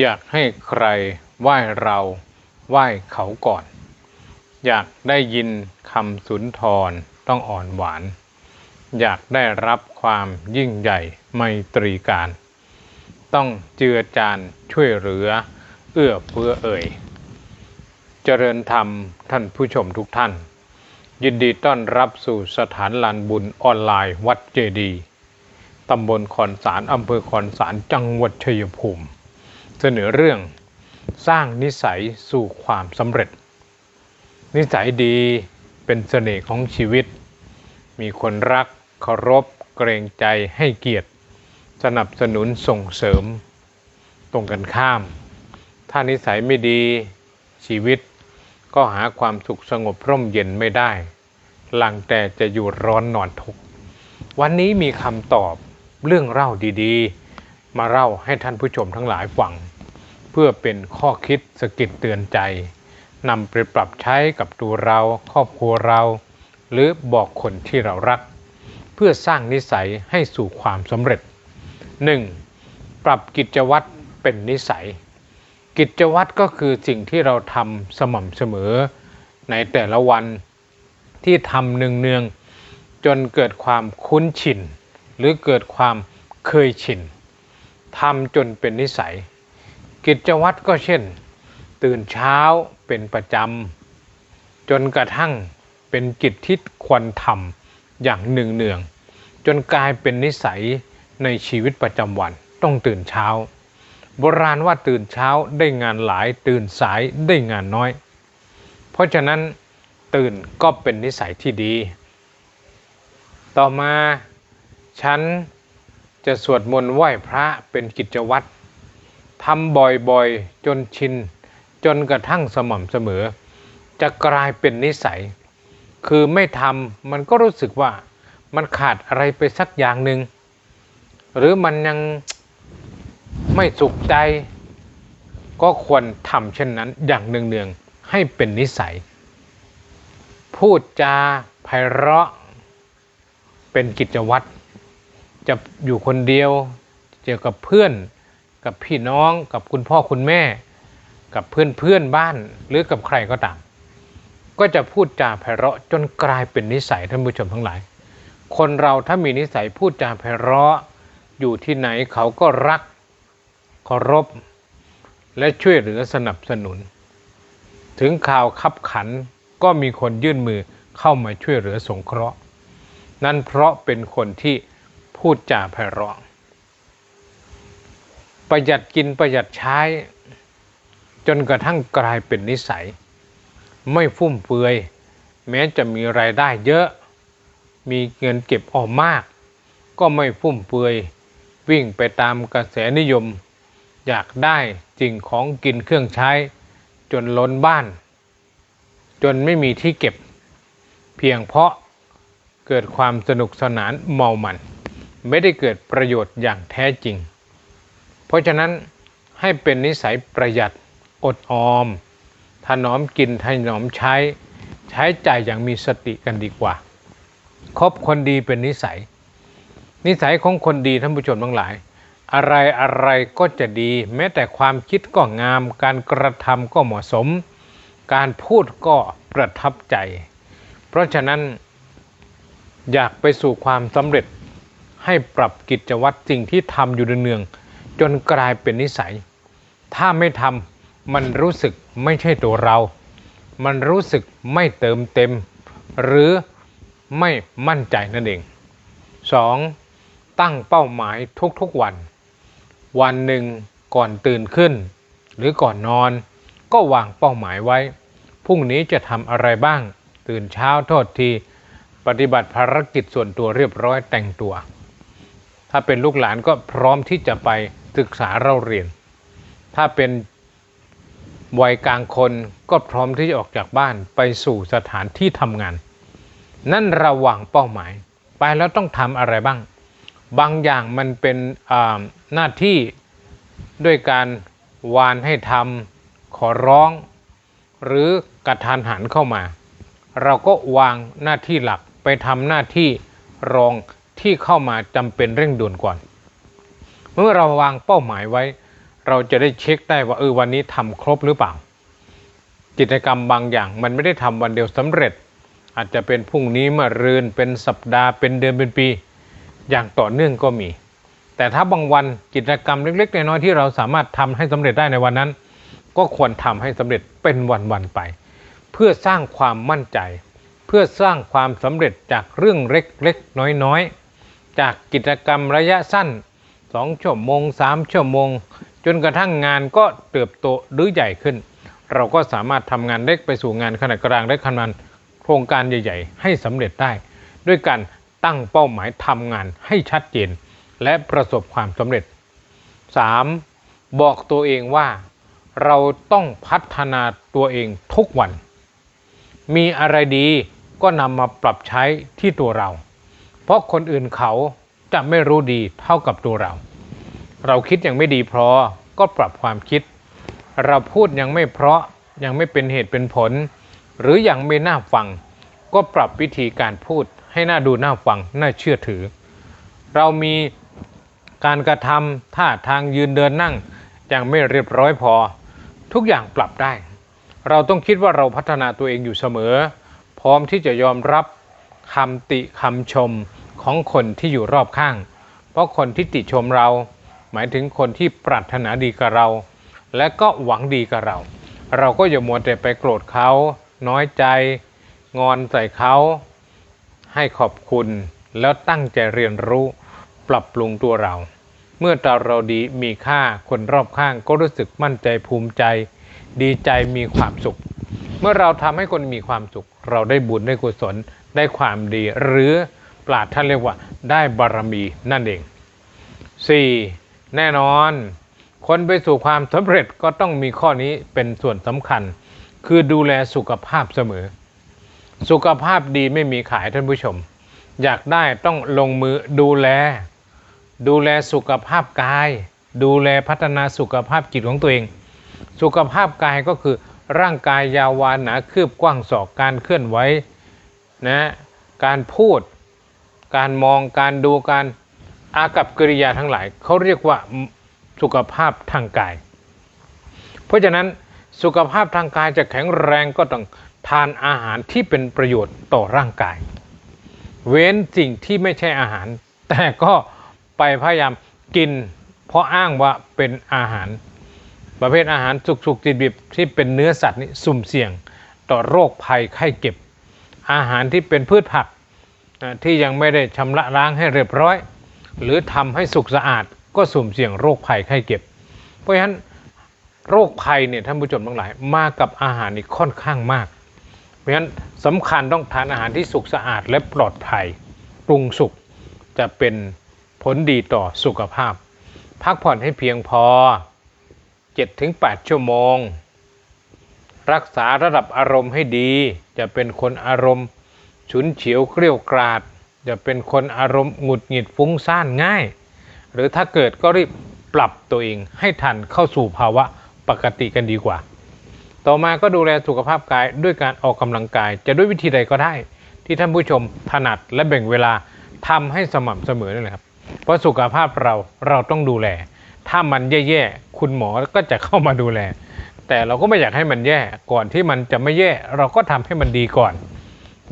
อยากให้ใครไหว้เราไหว้เขาก่อน อยากได้ยินคำสุนทรต้องอ่อนหวาน อยากได้รับความยิ่งใหญ่ไมตรีการ ต้องเจือจานช่วยเหลือ เอื้อเฟื้อเอ่ย เจริญธรรมท่านผู้ชมทุกท่าน ยินดีต้อนรับสู่สถานลานบุญออนไลน์วัดเจดีตำบลคอนสารอำเภอคอนสารจังหวัดชัยภูมิ เสนอเรื่องสร้างนิสัยสู่ความสำเร็จ นิสัยดีเป็นเสน่ห์ของชีวิต มีคนรักเคารพ เกรงใจให้เกียรติ สนับสนุนส่งเสริม ตรงกันข้าม ถ้านิสัยไม่ดีชีวิตก็หาความสุขสงบร่มเย็นไม่ได้ หลังแต่จะอยู่ร้อนนอนทุก วันนี้มีคำตอบเรื่องเล่าดีๆ มาเล่าให้ท่านผู้ชมทั้งหลายฟัง เพื่อเป็นข้อคิดสกิดเตือนใจนำไปปรับใช้กับตัวเราครอบครัวเรา หรือบอกคนที่เรารัก เพื่อสร้างนิสัยให้สู่ความสำเร็จ 1. ปรับกิจวัตรเป็นนิสัย กิจวัตรก็คือสิ่งที่เราทำสม่ำเสมอ ในแต่ละวันที่ทำเนืองๆจนเกิดความคุ้นชิน หรือเกิดความเคยชิน ทำจนเป็นนิสัย กิจวัตรก็เช่น ตื่นเช้าเป็นประจำจนกระทั่งเป็นกิจที่ควรทำอย่างหนึ่งเนือง จนกลายเป็นนิสัยในชีวิตประจำวันต้องตื่นเช้า โบราณว่าตื่นเช้าได้งานหลายตื่นสายได้งานน้อย เพราะฉะนั้นตื่นก็เป็นนิสัยที่ดี ต่อมาฉัน จะสวดมนต์ไหว้พระเป็นกิจวัตรทำบ่อยๆ จนชิน จนกระทั่งสม่ำเสมอ จะกลายเป็นนิสัย คือไม่ทำมันก็รู้สึกว่ามันขาดอะไรไปสักอย่างหนึ่ง หรือมันยังไม่สุขใจ ก็ควรทำเช่นนั้นอย่างเนืองๆ ให้เป็นนิสัย พูดจาไพเราะ เป็นกิจวัตร จะอยู่คนเดียว เจอกับเพื่อน กับพี่น้อง กับคุณพ่อคุณแม่ กับเพื่อนเพื่อนบ้าน หรือกับใครก็ตาม ก็จะพูดจาไพเราะจนกลายเป็นนิสัยท่านผู้ชมทั้งหลาย คนเราถ้ามีนิสัยพูดจาไพเราะ อยู่ที่ไหนเขาก็รักเคารพ และช่วยเหลือสนับสนุน ถึงข่าวขับขันก็มีคนยื่นมือเข้ามาช่วยเหลือสงเคราะห์ นั่นเพราะเป็นคนที่ พูดจาไพเราะประหยัดกินประหยัดใช้ จนกระทั่งกลายเป็นนิสัย ไม่ฟุ่มเฟือย แม้จะมีรายได้เยอะ มีเงินเก็บออมมาก ก็ไม่ฟุ่มเฟือย วิ่งไปตามกระแสนิยม อยากได้สิ่งของกินเครื่องใช้ จนล้นบ้าน จนไม่มีที่เก็บ เพียงเพราะเกิดความสนุกสนานเมามัน ไม่ได้เกิดประโยชน์อย่างแท้จริง เพราะฉะนั้นให้เป็นนิสัยประหยัดอดออม ถนอมกินถนอมใช้ ใช้จ่ายอย่างมีสติกันดีกว่า คบคนดีเป็นนิสัย นิสัยของคนดีท่านผู้ชมทั้งหลาย อะไรอะไรก็จะดี แม้แต่ความคิดก็งาม การกระทำก็เหมาะสม การพูดก็ประทับใจ เพราะฉะนั้นอยากไปสู่ความสำเร็จ ให้ปรับกิจวัตรสิ่งที่ทำอยู่เนืองๆจนกลายเป็นนิสัย ถ้าไม่ทำมันรู้สึกไม่ใช่ตัวเรา มันรู้สึกไม่เติมเต็ม หรือไม่มั่นใจนั่นเอง 2. ตั้งเป้าหมายทุกๆวัน วันหนึ่งก่อนตื่นขึ้น หรือก่อนนอน ก็วางเป้าหมายไว้ พรุ่งนี้จะทำอะไรบ้าง ตื่นเช้าโทษที ปฏิบัติภารกิจส่วนตัวเรียบร้อยแต่งตัว ถ้าเป็นลูกหลานก็พร้อมที่จะไปศึกษาเราเรียน ถ้าเป็นวัยกลางคนก็พร้อมที่จะออกจากบ้านไปสู่สถานที่ทำงาน นั่นระหว่างเป้าหมาย ไปแล้วต้องทำอะไรบ้าง บางอย่างมันเป็นหน้าที่ด้วยการวานให้ทำขอร้อง หรือกระทานหันเข้ามา เราก็วางหน้าที่หลักไปทำหน้าที่รอง ที่เข้ามาจำเป็นเร่งด่วนก่อน เมื่อเราวางเป้าหมายไว้ เราจะได้เช็คได้ว่าเออวันนี้ทำครบหรือเปล่า กิจกรรมบางอย่างมันไม่ได้ทำวันเดียวสำเร็จ อาจจะเป็นพรุ่งนี้มารืนเป็นสัปดาห์เป็นเดือนเป็นปี อย่างต่อเนื่องก็มี แต่ถ้าบางวันกิจกรรมเล็กๆน้อยๆที่เราสามารถทำให้สำเร็จได้ในวันนั้น ก็ควรทำให้สำเร็จเป็นวันๆไป เพื่อสร้างความมั่นใจ เพื่อสร้างความสำเร็จจากเรื่องเล็กๆน้อยๆ จากกิจกรรมระยะสั้น2ชั่วโมง3ชั่วโมง จนกระทั่งงานก็เติบโตหรือใหญ่ขึ้น เราก็สามารถทำงานเล็กไปสู่งานขนาดกลางและขนาดโครงการใหญ่ ๆ ให้สำเร็จได้ ด้วยการตั้งเป้าหมายทำงานให้ชัดเจน และประสบความสำเร็จ 3. บอกตัวเองว่า เราต้องพัฒนาตัวเองทุกวัน มีอะไรดีก็นำมาปรับใช้ที่ตัวเรา เพราะคนอื่นเขาจะไม่รู้ดีเท่ากับตัวเรา เราคิดยังไม่ดีพอก็ปรับความคิด เราพูดยังไม่เพราะยังไม่เป็นเหตุเป็นผล หรืออยังไม่น่าฟัง ก็ปรับวิธีการพูดให้น่าดูน่าฟังน่าเชื่อถือ เรามีการกระทำท่าทางยืนเดินนั่งยังไม่เรียบร้อยพอ ทุกอย่างปรับได้ เราต้องคิดว่าเราพัฒนาตัวเองอยู่เสมอ พร้อมที่จะยอมรับคำติคำชม ของคนที่อยู่รอบข้าง เพราะคนที่ติชมเรา หมายถึงคนที่ปรารถนาดีกับเรา และก็หวังดีกับเรา เราก็อย่ามัวแต่ไปโกรธเขา น้อยใจ งอนใส่เขาให้ขอบคุณแล้วตั้งใจเรียนรู้ปรับปรุงตัวเรา เมื่อตาเราดีมีค่าคนรอบข้างก็รู้สึกมั่นใจภูมิใจ ดีใจมีความสุข เมื่อเราทำให้คนมีความสุข เราได้บุญได้กุศลได้ความดีหรือ ปราดท่านเรียกว่าได้บารมีนั่นเอง 4. แน่นอน คนไปสู่ความสำเร็จก็ต้องมีข้อนี้เป็นส่วนสำคัญ คือดูแลสุขภาพเสมอ สุขภาพดีไม่มีขายท่านผู้ชม อยากได้ต้องลงมือดูแล ดูแลสุขภาพกาย ดูแลพัฒนาสุขภาพจิตของตัวเอง สุขภาพกายก็คือร่างกายยาววานหนาคืบกว้างศอกการเคลื่อนไหวนะการพูด การมองการดูการอากับกิริยาทั้งหลายเขาเรียกว่าสุขภาพทางกาย เพราะฉะนั้นสุขภาพทางกายจะแข็งแรงก็ต้องทานอาหารที่เป็นประโยชน์ต่อร่างกาย เว้นสิ่งที่ไม่ใช่อาหาร แต่ก็ไปพยายามกิน เพราะอ้างว่าเป็นอาหาร ประเภทอาหารสุกๆดิบๆที่เป็นเนื้อสัตว์นี่สุ่มเสี่ยงต่อโรคภัยไข้เจ็บ อาหารที่เป็นพืชผัก ที่ยังไม่ได้ชำระล้างให้เรียบร้อย หรือทำให้สุกสะอาดก็สุ่มเสี่ยงโรคภัยไข้เจ็บ เพราะฉะนั้นโรคภัยเนี่ยท่านผู้ชมทั้งหลายมากับอาหารนี่ค่อนข้างมาก เพราะฉะนั้นสำคัญต้องทานอาหารที่สุกสะอาดและปลอดภัยปรุงสุกจะเป็นผลดีต่อสุขภาพ พักผ่อนให้เพียงพอ 7-8 ชั่วโมง รักษาระดับอารมณ์ให้ดี จะเป็นคนอารมณ์ ฉุนเฉียวเกรี้ยวกราด จะเป็นคนอารมณ์หงุดหงิดฟุ้งซ่านง่าย หรือถ้าเกิดก็รีบปรับตัวเองให้ทันเข้าสู่ภาวะปกติกันดีกว่า ต่อมาก็ดูแลสุขภาพกายด้วยการออกกำลังกาย จะด้วยวิธีใดก็ได้ ที่ท่านผู้ชมถนัดและแบ่งเวลาทำให้สม่ำเสมอนี่แหละครับ เพราะสุขภาพเราเราต้องดูแล ถ้ามันแย่ๆคุณหมอก็จะเข้ามาดูแล แต่เราก็ไม่อยากให้มันแย่ก่อนที่มันจะไม่แย่ เราก็ทำให้มันดีก่อน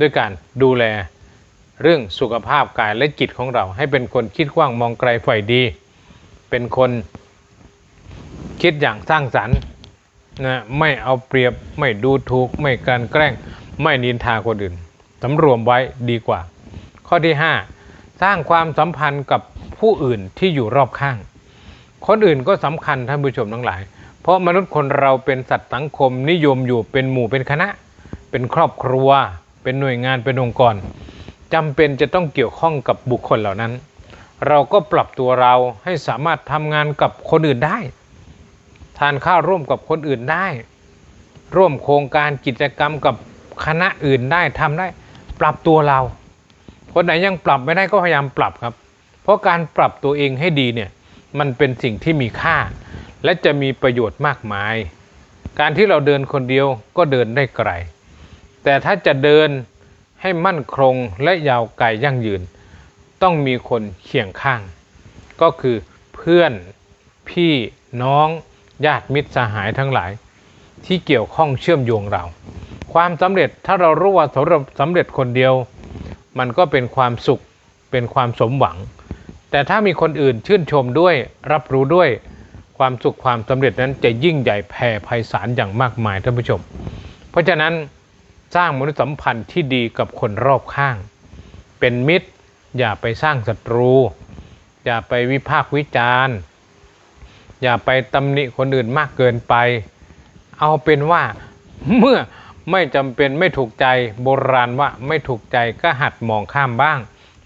ด้วยการดูแลเรื่องสุขภาพกายและจิตของเรา ให้เป็นคนคิดกว้างมองไกลใฝ่ดี เป็นคนคิดอย่างสร้างสรรค์นะไม่เอาเปรียบไม่ดูถูก ไม่กลันแกล้ง ไม่นินทาคนอื่นสำรวมไว้ดีกว่า ข้อที่ 5 สร้างความสัมพันธ์กับผู้อื่นที่อยู่รอบข้าง คนอื่นก็สำคัญท่านผู้ชมทั้งหลาย เพราะมนุษย์คนเราเป็นสัตว์สังคมนิยมอยู่เป็นหมู่เป็นคณะ เป็นครอบครัว เป็นหน่วยงานเป็นองค์กรจำเป็นจะต้องเกี่ยวข้องกับบุคคลเหล่านั้น เราก็ปรับตัวเราให้สามารถทำงานกับคนอื่นได้ ทานข้าวร่วมกับคนอื่นได้ ร่วมโครงการกิจกรรมกับคณะอื่นได้ทำได้ ปรับตัวเรา คนไหนยังปรับไม่ได้ก็พยายามปรับครับ เพราะการปรับตัวเองให้ดีเนี่ยมันเป็นสิ่งที่มีค่า และจะมีประโยชน์มากมาย การที่เราเดินคนเดียวก็เดินได้ไกล แต่ถ้าจะเดินให้มั่นคงและยาวไกลยั่งยืน ต้องมีคนเคียงข้าง ก็คือเพื่อนพี่น้องญาติมิตรสหายทั้งหลาย ที่เกี่ยวข้องเชื่อมโยงเรา ความสำเร็จถ้าเรารู้ว่าสำเร็จคนเดียว มันก็เป็นความสุขเป็นความสมหวัง แต่ถ้ามีคนอื่นชื่นชมด้วยรับรู้ด้วยความสุขความสำเร็จนั้นจะยิ่งใหญ่แผ่ไพศาลอย่างมากมายท่านผู้ชม เพราะฉะนั้น สร้างมนุษยสัมพันธ์ที่ดีกับคนรอบข้าง เป็นมิตร อย่าไปสร้างศัตรู อย่าไปวิพากษ์วิจารณ์ อย่าไปตำหนิคนอื่นมากเกินไป เอาเป็นว่าเมื่อไม่จำเป็นไม่ถูกใจโบราณว่าไม่ถูกใจก็หัดมองข้ามบ้าง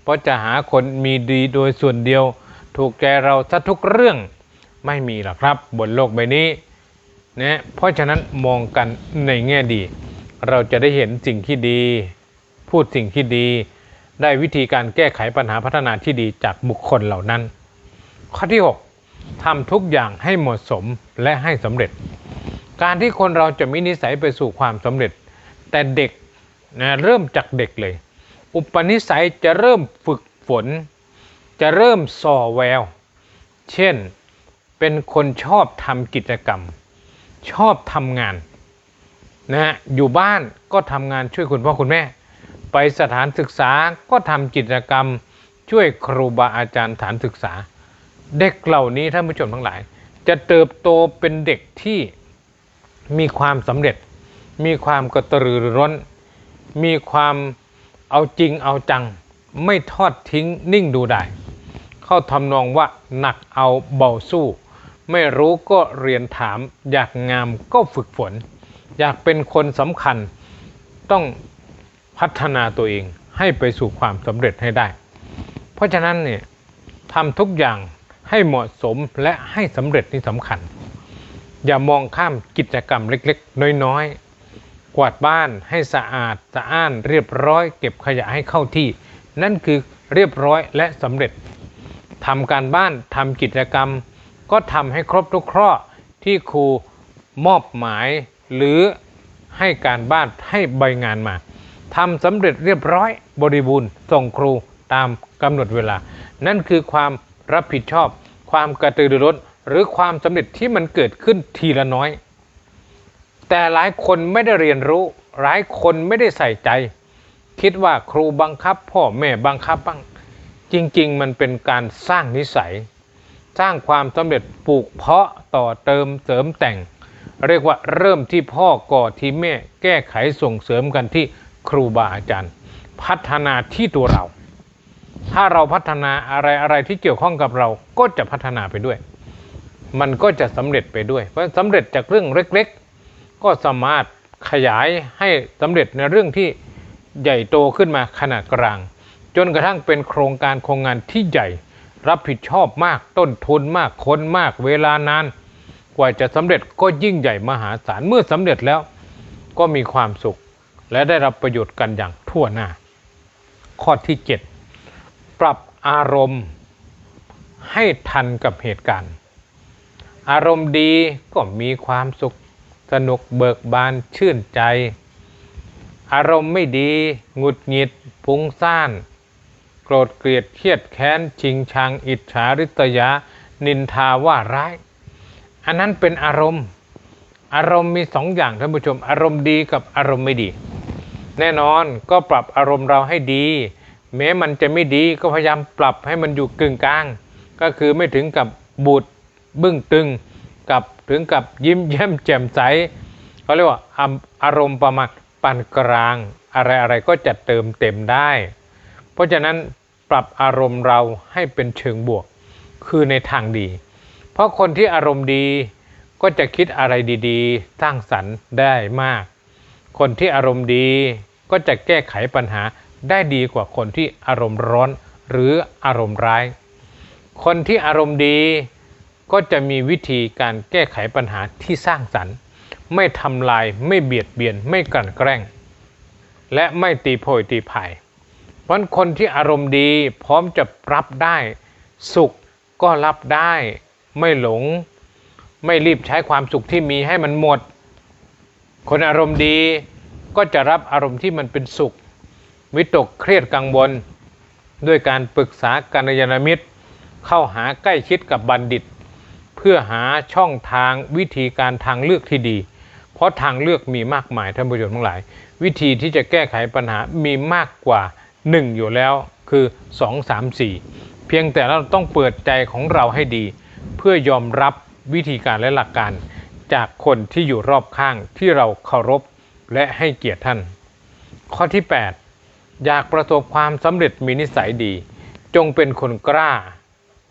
เพราะจะหาคนมีดีโดยส่วนเดียว ถูกใจเราซะทุกเรื่องไม่มีหรอกครับ บนโลกใบนี้นะเพราะฉะนั้นมองกันในแง่ดี เราจะได้เห็นสิ่งที่ดี พูดสิ่งที่ดี ได้วิธีการแก้ไขปัญหาพัฒนาที่ดีจากบุคคลเหล่านั้น ข้อที่ 6ทำทุกอย่างให้เหมาะสมและให้สำเร็จ การที่คนเราจะมีนิสัยไปสู่ความสำเร็จ แต่เด็กนะเริ่มจากเด็กเลย อุปนิสัยจะเริ่มฝึกฝน จะเริ่มส่อแวว เช่นเป็นคนชอบทำกิจกรรม ชอบทำงาน นะฮะอยู่บ้านก็ทำงานช่วยคุณพ่อคุณแม่ ไปสถานศึกษาก็ทำกิจกรรมช่วยครูบาอาจารย์สถานศึกษา เด็กเหล่านี้ท่านผู้ชมทั้งหลาย จะเติบโตเป็นเด็กที่มีความสำเร็จ มีความกระตือรือร้น มีความเอาจริงเอาจัง ไม่ทอดทิ้งนิ่งดูได้ เข้าทำนองว่าหนักเอาเบาสู้ ไม่รู้ก็เรียนถามอยากงามก็ฝึกฝน อยากเป็นคนสำคัญต้องพัฒนาตัวเองให้ไปสู่ความสำเร็จให้ได้ เพราะฉะนั้นเนี่ยทำทุกอย่างให้เหมาะสมและให้สำเร็จนี่สำคัญ อย่ามองข้ามกิจกรรมเล็กๆ น้อยๆ กวาดบ้านให้สะอาดสะอ้านเรียบร้อย เก็บขยะให้เข้าที่ นั่นคือเรียบร้อยและสำเร็จทำการบ้านทำกิจกรรม ก็ทำให้ครบทุกข้อที่ครูมอบหมาย หรือให้การบ้านให้ใบงานมาทำสำเร็จเรียบร้อยบริบูรณ์ส่งครูตามกำหนดเวลา นั่นคือความรับผิดชอบ ความกระตือรือร้น หรือความสำเร็จที่มันเกิดขึ้นทีละน้อย แต่หลายคนไม่ได้เรียนรู้ หลายคนไม่ได้ใส่ใจ คิดว่าครูบังคับ พ่อแม่บังคับบ้าง จริง ๆ มันเป็นการสร้างนิสัย สร้างความสำเร็จปลูกเพาะต่อเติมเสริมแต่ง เรียกว่าเริ่มที่พ่อก่อที่แม่แก้ไขส่งเสริมกันที่ครูบาอาจารย์ พัฒนาที่ตัวเรา ถ้าเราพัฒนาอะไรอะไรที่เกี่ยวข้องกับเราก็จะพัฒนาไปด้วย มันก็จะสำเร็จไปด้วย เพราะสำเร็จจากเรื่องเล็กๆ ก็สามารถขยายให้สำเร็จในเรื่องที่ใหญ่โตขึ้นมาขนาดกลาง จนกระทั่งเป็นโครงการโครงงานที่ใหญ่ รับผิดชอบมากต้นทุนมากคนมากเวลานาน กว่าจะสำเร็จก็ยิ่งใหญ่มหาศาลเมื่อสำเร็จแล้วก็มีความสุข และได้รับประโยชน์กันอย่างทั่วหน้า ข้อที่ 7 ปรับอารมณ์ให้ทันกับเหตุการณ์ อารมณ์ดีก็มีความสุข สนุกเบิกบานชื่นใจ อารมณ์ไม่ดีหงุดหงิดฟุ้งซ่าน โกรธเกลียดเครียดแค้น ชิงชัง อิจฉาริษยา นินทาว่าร้าย อันนั้นเป็นอารมณ์ อารมณ์มีสองอย่างท่านผู้ชม อารมณ์ดีกับอารมณ์ไม่ดี แน่นอนก็ปรับอารมณ์เราให้ดี แม้มันจะไม่ดีก็พยายามปรับให้มันอยู่กึ่งกลาง ก็คือไม่ถึงกับบูดบึ้งตึงกับถึงกับยิ้มแย้มแจ่มใสเขาเรียกว่าอารมณ์ประมาณปานกลาง อะไรอะไรก็จะเติมเต็มได้ เพราะฉะนั้นปรับอารมณ์เราให้เป็นเชิงบวก คือในทางดี เพราะคนที่อารมณ์ดีก็จะคิดอะไรดีๆ สร้างสรรค์ได้มาก คนที่อารมณ์ดีก็จะแก้ไขปัญหาได้ดีกว่าคนที่อารมณ์ร้อนหรืออารมณ์ร้าย คนที่อารมณ์ดีก็จะมีวิธีการแก้ไขปัญหาที่สร้างสรรค์ ไม่ทำลายไม่เบียดเบียนไม่กลั่นแกล้ง และไม่ตีโพยตีพายเพราะคนที่อารมณ์ดีพร้อมจะรับได้ สุขก็รับได้ ไม่หลง ไม่รีบใช้ความสุขที่มีให้มันหมด คนอารมณ์ดีก็จะรับอารมณ์ที่มันเป็นสุข วิตกเครียดกังวลด้วยการปรึกษากัลยาณมิตร เข้าหาใกล้ชิดกับบัณฑิต เพื่อหาช่องทางวิธีการทางเลือกที่ดี เพราะทางเลือกมีมากมายท่านผู้ชมทั้งหลาย วิธีที่จะแก้ไขปัญหามีมากกว่า 1 อยู่แล้วคือ 2 3 4 เพียงแต่เราต้องเปิดใจของเราให้ดี เพื่อยอมรับวิธีการและหลักการจากคนที่อยู่รอบข้างที่เราเคารพและให้เกียรติท่าน ข้อที่ 8 อยากประสบความสำเร็จมีนิสัยดี จงเป็นคนกล้า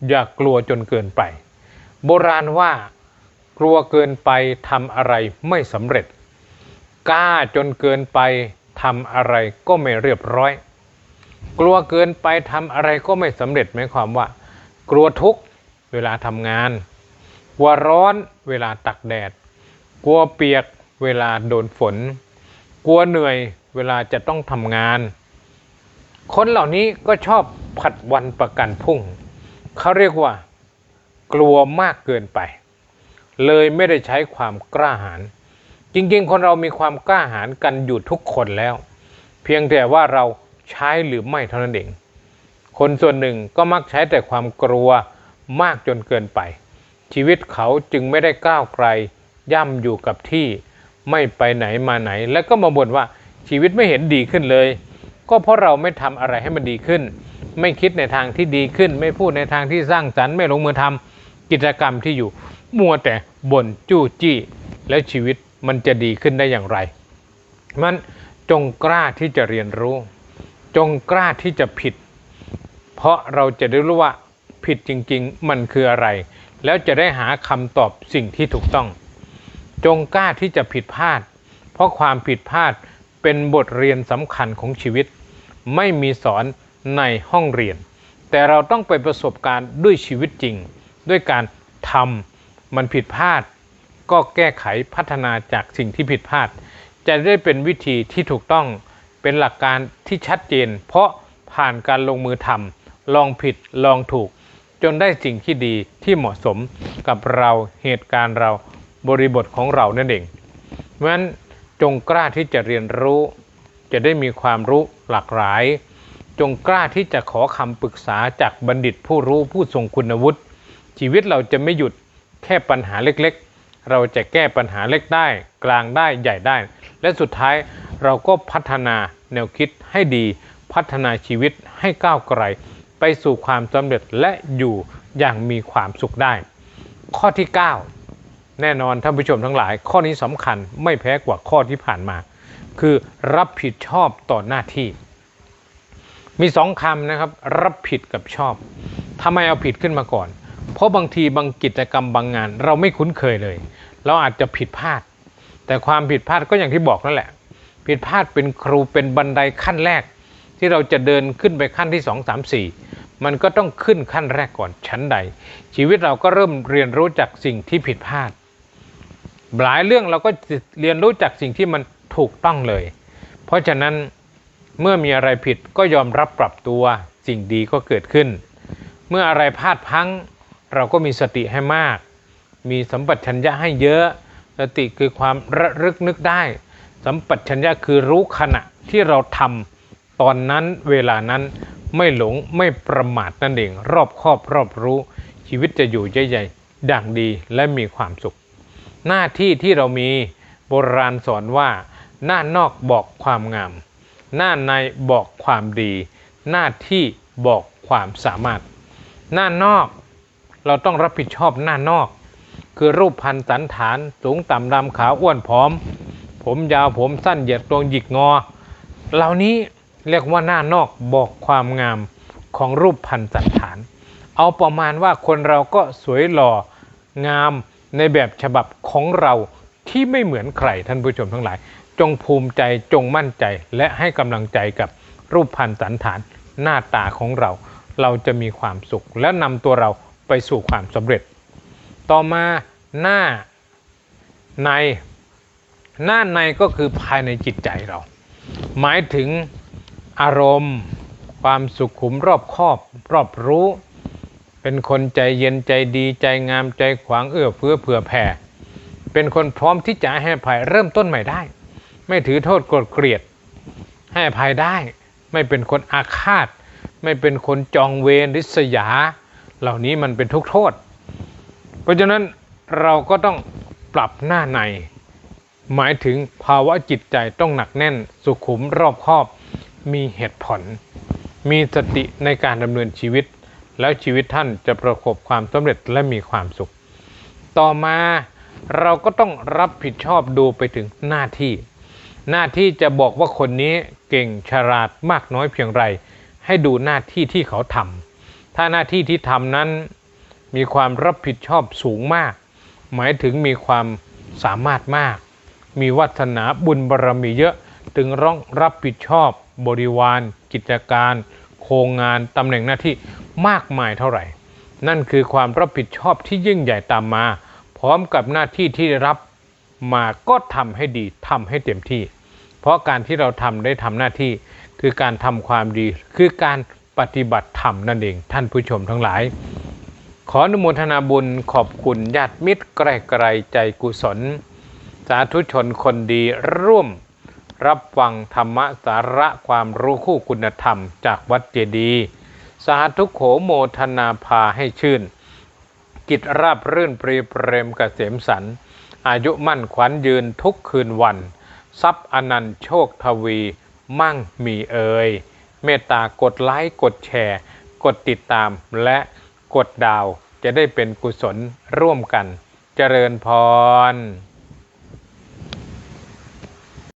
อย่ากลัวจนเกินไป โบราณว่ากลัวเกินไปทำอะไรไม่สำเร็จ กล้าจนเกินไปทำอะไรก็ไม่เรียบร้อย กลัวเกินไปทำอะไรก็ไม่สำเร็จหมายความว่า กลัวทุกข์ เวลาทำงาน กลัวร้อนเวลาตักแดด กลัวเปียกเวลาโดนฝน กลัวเหนื่อยเวลาจะต้องทำงาน คนเหล่านี้ก็ชอบผัดวันประกันพรุ่ง เขาเรียกว่า กลัวมากเกินไป เลยไม่ได้ใช้ความกล้าหาญจริงๆ คนเรามีความกล้าหาญกันอยู่ทุกคนแล้ว เพียงแต่ว่าเราใช้หรือไม่เท่านั้นเอง คนส่วนหนึ่งก็มักใช้แต่ความกลัว มากจนเกินไป ชีวิตเขาจึงไม่ได้ก้าวไกล ย่ำอยู่กับที่ไม่ไปไหนมาไหน แล้วก็มาบ่นว่าชีวิตไม่เห็นดีขึ้นเลย ก็เพราะเราไม่ทำอะไรให้มันดีขึ้น ไม่คิดในทางที่ดีขึ้น ไม่พูดในทางที่สร้างสรรค์ไม่ลงมือทำกิจกรรมที่อยู่ มัวแต่บ่นจู้จี้ แล้วชีวิตมันจะดีขึ้นได้อย่างไร มันจงกล้าที่จะเรียนรู้ จงกล้าที่จะผิด เพราะเราจะได้รู้ว่า ผิดจริงๆ มันคืออะไร แล้วจะได้หาคำตอบสิ่งที่ถูกต้อง จงกล้าที่จะผิดพลาด เพราะความผิดพลาดเป็นบทเรียนสำคัญของชีวิต ไม่มีสอนในห้องเรียน แต่เราต้องไปประสบการณ์ด้วยชีวิตจริง ด้วยการทำมันผิดพลาด ก็แก้ไขพัฒนาจากสิ่งที่ผิดพลาด จะได้เป็นวิธีที่ถูกต้องเป็นหลักการที่ชัดเจน เพราะผ่านการลงมือทำลองผิดลองถูก จนได้สิ่งที่ดีที่เหมาะสมกับเราเหตุการณ์เราบริบทของเรานั่นเองเพราะฉะนั้นจงกล้าที่จะเรียนรู้ จะได้มีความรู้หลากหลาย จงกล้าที่จะขอคำปรึกษาจากบัณฑิตผู้รู้ผู้ทรงคุณวุฒิชีวิตเราจะไม่หยุดแค่ปัญหาเล็กๆ เราจะแก้ปัญหาเล็กได้ กลางได้ใหญ่ได้ และสุดท้ายเราก็พัฒนาแนวคิดให้ดี พัฒนาชีวิตให้ก้าวไกล ไปสู่ความสำเร็จและอยู่อย่างมีความสุขได้ ข้อที่ 9 แน่นอนท่านผู้ชมทั้งหลาย ข้อนี้สำคัญไม่แพ้กว่าข้อที่ผ่านมา คือรับผิดชอบต่อหน้าที่ มีสองคำนะครับ รับผิดกับชอบทำไมเอาผิดขึ้นมาก่อน เพราะบางทีบางกิจกรรมบางงาน เราไม่คุ้นเคยเลย เราอาจจะผิดพลาด แต่ความผิดพลาดก็อย่างที่บอกนั่นแหละ ผิดพลาดเป็นครูเป็นบันไดขั้นแรก ที่เราจะเดินขึ้นไปขั้นที่ 2 3 4 มันก็ต้องขึ้นขั้นแรกก่อนชั้นใด ชีวิตเราก็เริ่มเรียนรู้จากสิ่งที่ผิดพลาด หลายเรื่องเราก็เรียนรู้จากสิ่งที่มันถูกต้องเลย เพราะฉะนั้นเมื่อมีอะไรผิดก็ยอมรับปรับตัวสิ่งดีก็เกิดขึ้น เมื่ออะไรพลาดพังเราก็มีสติให้มาก มีสัมปชัญญะให้เยอะ สติคือความระลึกนึกได้ สัมปชัญญะคือรู้ขณะที่เราทำ ตอนนั้นเวลานั้นไม่หลงไม่ประมาทนั่นเอง รอบครอบรอบรู้ ชีวิตจะอยู่ใหญ่ๆดังดีและมีความสุข หน้าที่ที่เรามีโบราณสอนว่า หน้านอกบอกความงาม หน้าในบอกความดี หน้าที่บอกความสามารถ หน้านอกเราต้องรับผิดชอบหน้านอก คือรูปพันธ์สันฐานสูงต่ำดำขาวอ้วนผอม ผมยาวผมสั้นเหยียดตรงหยิกงอ เหล่านี้ เรียกว่าหน้านอกบอกความงามของรูปพันธสันฐาน เอาประมาณว่าคนเราก็สวยหล่องามในแบบฉบับของเราที่ไม่เหมือนใครท่านผู้ชมทั้งหลาย จงภูมิใจจงมั่นใจและให้กำลังใจกับรูปพันธสันฐานหน้าตาของเรา เราจะมีความสุขและนำตัวเราไปสู่ความสำเร็จ ต่อมาหน้าในหน้าในก็คือภายในจิตใจเรา หมายถึง อารมณ์ ความสุขุมรอบคอบรอบรู้ เป็นคนใจเย็นใจดีใจงามใจขวางเอื้อเฟื้อเผื่อแผ่ เป็นคนพร้อมที่จะให้ภัยเริ่มต้นใหม่ได้ ไม่ถือโทษโกรธเกลียด ให้ภัยได้ ไม่เป็นคนอาฆาต ไม่เป็นคนจองเวรริษยา เหล่านี้มันเป็นทุกโทษ เพราะฉะนั้นเราก็ต้องปรับหน้าใน หมายถึงภาวะจิตใจต้องหนักแน่นสุขุมรอบคอบ มีเหตุผล มีสติในการดำเนินชีวิต แล้วชีวิตท่านจะประสบความสำเร็จและมีความสุข ต่อมาเราก็ต้องรับผิดชอบดูไปถึงหน้าที่ หน้าที่จะบอกว่าคนนี้เก่งฉลาดมากน้อยเพียงไร ให้ดูหน้าที่ที่เขาทำถ้าหน้าที่ที่ทำนั้นมีความรับผิดชอบสูงมาก หมายถึงมีความสามารถมาก มีวัฒนาบุญบารรมีเยอะ ถึงร้องรับผิดชอบ บริวาร กิจการ โครงงานตำแหน่งหน้าที่มากมายเท่าไหร่ นั่นคือความรับผิดชอบที่ยิ่งใหญ่ตามมา พร้อมกับหน้าที่ที่ได้รับมาก็ทำให้ดีทำให้เต็มที่ เพราะการที่เราทำได้ทำหน้าที่ คือการทำความดี คือการปฏิบัติธรรมนั่นเองท่านผู้ชมทั้งหลาย ขออนุโมทนาบุญขอบคุณญาติมิตรไกลไกลใจกุศล สาธุชนคนดีร่วม รับฟังธรรมสาระความรู้คู่คุณธรรมจากวัดเจดีย์สาธุโขโมทนาพาให้ชื่น กิจราบรื่นปรีเปรมกเกษมสัน อายุมั่นขวัญยืนทุกคืนวัน ทรัพย์อนันต์โชคทวี มั่งมีเอ่ยเมตตากดไลค์กดแชร์ กดติดตามและกดดาวจะได้เป็นกุศลร่วมกัน เจริญพร